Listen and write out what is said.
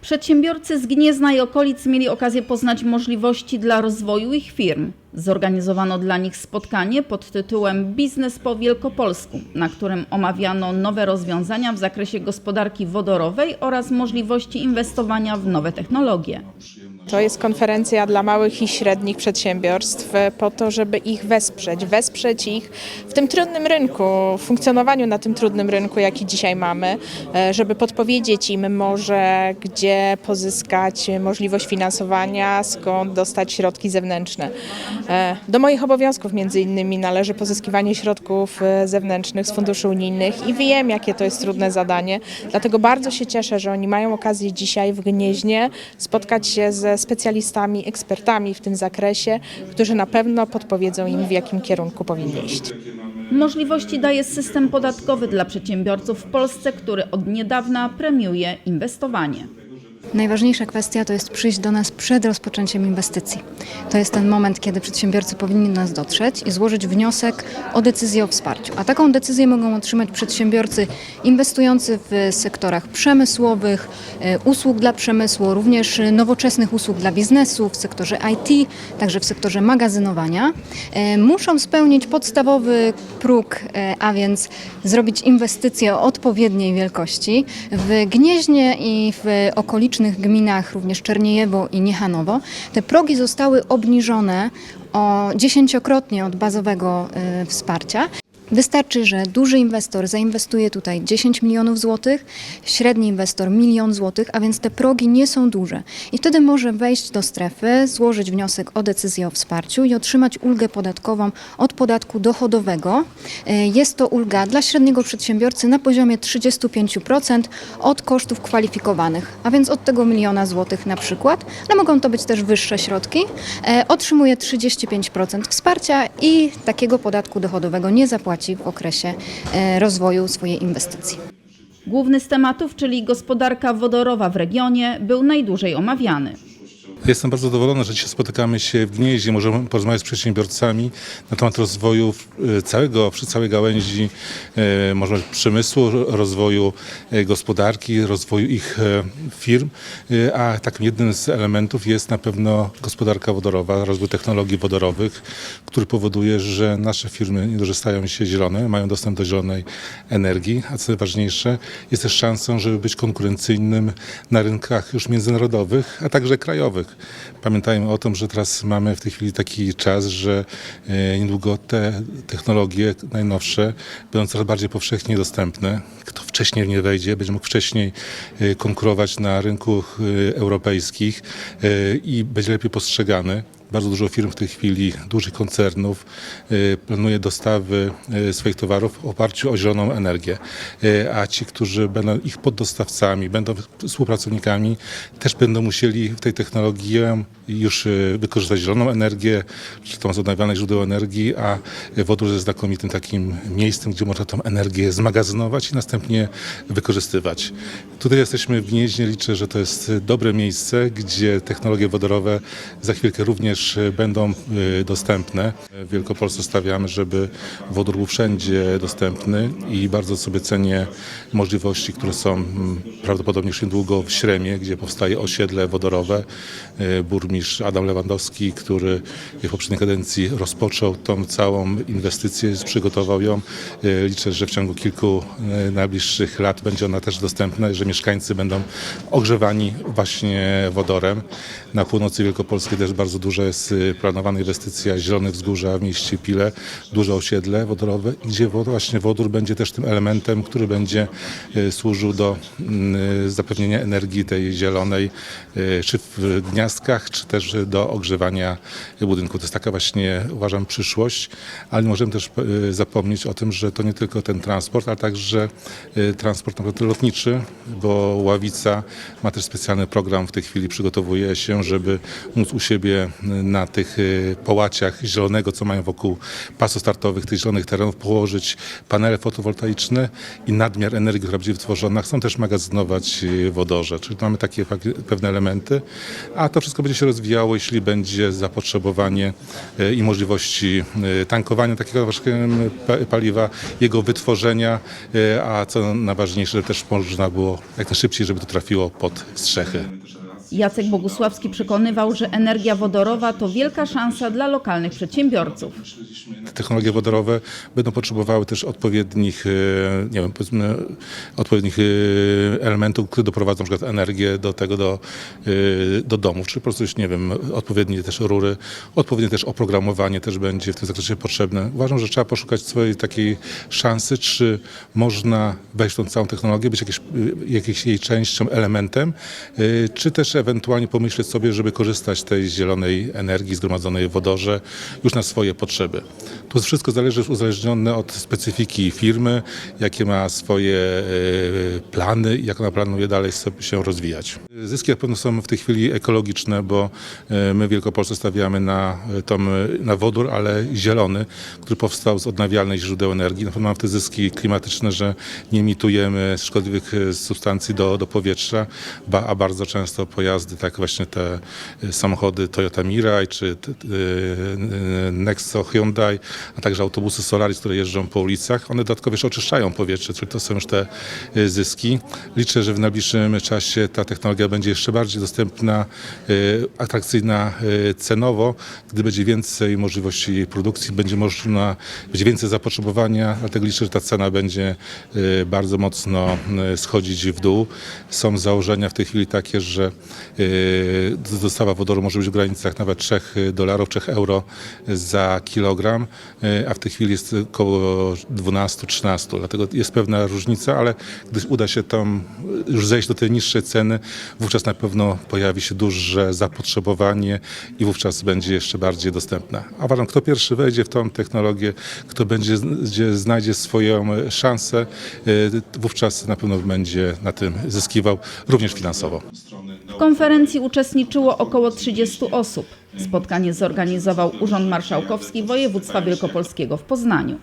Przedsiębiorcy z Gniezna i okolic mieli okazję poznać możliwości dla rozwoju ich firm. Zorganizowano dla nich spotkanie pod tytułem Biznes po Wielkopolsku, na którym omawiano nowe rozwiązania w zakresie gospodarki wodorowej oraz możliwości inwestowania w nowe technologie. To jest konferencja dla małych i średnich przedsiębiorstw po to, żeby ich wesprzeć, wesprzeć ich w tym trudnym rynku, w funkcjonowaniu na tym trudnym rynku, jaki dzisiaj mamy, e, żeby podpowiedzieć im może, gdzie pozyskać możliwość finansowania, skąd dostać środki zewnętrzne. E, Do moich obowiązków między innymi należy pozyskiwanie środków e, zewnętrznych z funduszy unijnych i wiem, jakie to jest trudne zadanie, dlatego bardzo się cieszę, że oni mają okazję dzisiaj w Gnieźnie spotkać się ze specjalistami, ekspertami w tym zakresie, którzy na pewno podpowiedzą im, w jakim kierunku powinni iść. Możliwości daje system podatkowy dla przedsiębiorców w Polsce, który od niedawna premiuje inwestowanie. Najważniejsza kwestia to jest przyjść do nas przed rozpoczęciem inwestycji. To jest ten moment, kiedy przedsiębiorcy powinni do nas dotrzeć i złożyć wniosek o decyzję o wsparciu. A taką decyzję mogą otrzymać przedsiębiorcy inwestujący w sektorach przemysłowych, e, usług dla przemysłu, również nowoczesnych usług dla biznesu, w sektorze IT, także w sektorze magazynowania. E, Muszą spełnić podstawowy próg, e, a więc zrobić inwestycje o odpowiedniej wielkości. W Gnieźnie i w gminach, również Czerniejewo i Niechanowo, te progi zostały obniżone o dziesięciokrotnie od bazowego e, wsparcia. Wystarczy, że duży inwestor zainwestuje tutaj 10 milionów złotych, średni inwestor milion złotych, a więc te progi nie są duże. I wtedy może wejść do strefy, złożyć wniosek o decyzję o wsparciu i otrzymać ulgę podatkową od podatku dochodowego. E, Jest to ulga dla średniego przedsiębiorcy na poziomie 35% od kosztów kwalifikowanych, a więc od tego miliona złotych na przykład, ale mogą to być też wyższe środki. E, Otrzymuje 35% wsparcia i takiego podatku dochodowego nie zapłaci w okresie e, rozwoju swojej inwestycji. Główny z tematów, czyli gospodarka wodorowa w regionie, był najdłużej omawiany. Jestem bardzo zadowolony, że dzisiaj spotykamy się w Gnieźnie, możemy porozmawiać z przedsiębiorcami na temat rozwoju e, całego, całej gałęzi e, może przemysłu, rozwoju e, gospodarki, rozwoju ich firm, a takim jednym z elementów jest na pewno gospodarka wodorowa, rozwój technologii wodorowych, który powoduje, że nasze firmy nie dość, się zielone, mają dostęp do zielonej energii, a co najważniejsze, jest też szansą, żeby być konkurencyjnym na rynkach już międzynarodowych, a także krajowych. Pamiętajmy o tym, że teraz mamy w tej chwili taki czas, że e, niedługo te technologie najnowsze będą coraz bardziej powszechnie dostępne. Kto wcześniej w nie wejdzie, będzie mógł wcześniej e, konkurować na rynku e, europejskich i będzie lepiej postrzegany. Bardzo dużo firm w tej chwili, dużych koncernów e, planuje dostawy e, swoich towarów w oparciu o zieloną energię, E, a ci, którzy będą ich poddostawcami, będą współpracownikami, też będą musieli w tej technologii już wykorzystać zieloną energię, czy tą z odnawialnych źródeł energii, a wodór jest znakomitym takim miejscem, gdzie można tą energię zmagazynować i następnie wykorzystywać. Tutaj jesteśmy w Gnieźnie, liczę, że to jest dobre miejsce, gdzie technologie wodorowe za chwilkę również będą e, dostępne. W Wielkopolsce stawiamy, żeby wodór był wszędzie dostępny i bardzo sobie cenię możliwości, które są mm, prawdopodobnie już niedługo w Śremie, gdzie powstaje osiedle wodorowe. E, Burmistrz Adam Lewandowski, który w poprzedniej kadencji rozpoczął tą całą inwestycję, przygotował ją. Liczę, że w ciągu kilku najbliższych lat będzie ona też dostępna, że mieszkańcy będą ogrzewani właśnie wodorem. Na północy Wielkopolskiej też bardzo duża jest y, planowana inwestycja Zielone Wzgórza w mieście Pile, duże osiedle wodorowe, gdzie właśnie wodór będzie też tym elementem, który będzie y, służył do y, zapewnienia energii tej zielonej, czy w gniazdkach, czy też do ogrzewania budynku. To jest taka właśnie, uważam, przyszłość, ale nie możemy też zapomnieć o tym, że to nie tylko ten transport, ale także transport na przykład lotniczy, bo Ławica ma też specjalny program w tej chwili, przygotowuje się, żeby móc u siebie na tych y, połaciach zielonego, co mają wokół pasów startowych, tych zielonych terenów, położyć panele fotowoltaiczne i nadmiar energii, która będzie wytworzona, chcą też magazynować y, wodorze. Czyli mamy takie pewne elementy, a to wszystko będzie się rozwijało, jeśli będzie zapotrzebowanie y, i możliwości tankowania takiego paliwa, jego wytworzenia, a co najważniejsze, też można było jak najszybciej, żeby to trafiło pod strzechy. Jacek Bogusławski przekonywał, że energia wodorowa to wielka szansa dla lokalnych przedsiębiorców. Te technologie wodorowe będą potrzebowały też odpowiednich, e, nie wiem, powiedzmy, odpowiednich e, elementów, które doprowadzą przykład energię do tego, do, e, do domów, czy po prostu, nie wiem, odpowiednie też rury, odpowiednie też oprogramowanie też będzie w tym zakresie potrzebne. Uważam, że trzeba poszukać swojej takiej szansy, czy można wejść w tą całą technologię, być jakieś, jakiejś jej częścią, elementem, czy też ewentualnie pomyśleć sobie, żeby korzystać z tej zielonej energii zgromadzonej w wodorze już na swoje potrzeby. To wszystko zależy uzależnione od specyfiki firmy, jakie ma swoje e, plany i jak ona planuje dalej się rozwijać. Zyski na pewno są w tej chwili ekologiczne, bo e, my w Wielkopolsce stawiamy na, e, e, na wodór, ale zielony, który powstał z odnawialnych źródeł energii. Na pewno mamy te zyski klimatyczne, że nie emitujemy szkodliwych substancji do, do powietrza, a bardzo często pojazdy, tak właśnie te e, samochody Toyota Mirai czy e, Nexo Hyundai, a także autobusy Solaris, które jeżdżą po ulicach, one dodatkowo jeszcze oczyszczają powietrze, czyli to są już te e, zyski. Liczę, że w najbliższym czasie ta technologia będzie jeszcze bardziej dostępna, atrakcyjna cenowo, gdy będzie więcej możliwości produkcji, będzie można, będzie więcej zapotrzebowania, dlatego liczę, że ta cena będzie bardzo mocno schodzić w dół. Są założenia w tej chwili takie, że dostawa wodoru może być w granicach nawet 3 dolarów, 3 euro za kilogram, e, a w tej chwili jest około 12-13, dlatego jest pewna różnica, ale gdy uda się tam już zejść do tej niższej ceny, wówczas na pewno pojawi się duże zapotrzebowanie i wówczas będzie jeszcze bardziej dostępna. A uważam, kto pierwszy wejdzie w tą technologię, kto będzie, gdzie znajdzie swoją szansę, wówczas na pewno będzie na tym zyskiwał, również finansowo. Konferencji uczestniczyło około 30 osób. Spotkanie zorganizował Urząd Marszałkowski Województwa Wielkopolskiego w Poznaniu.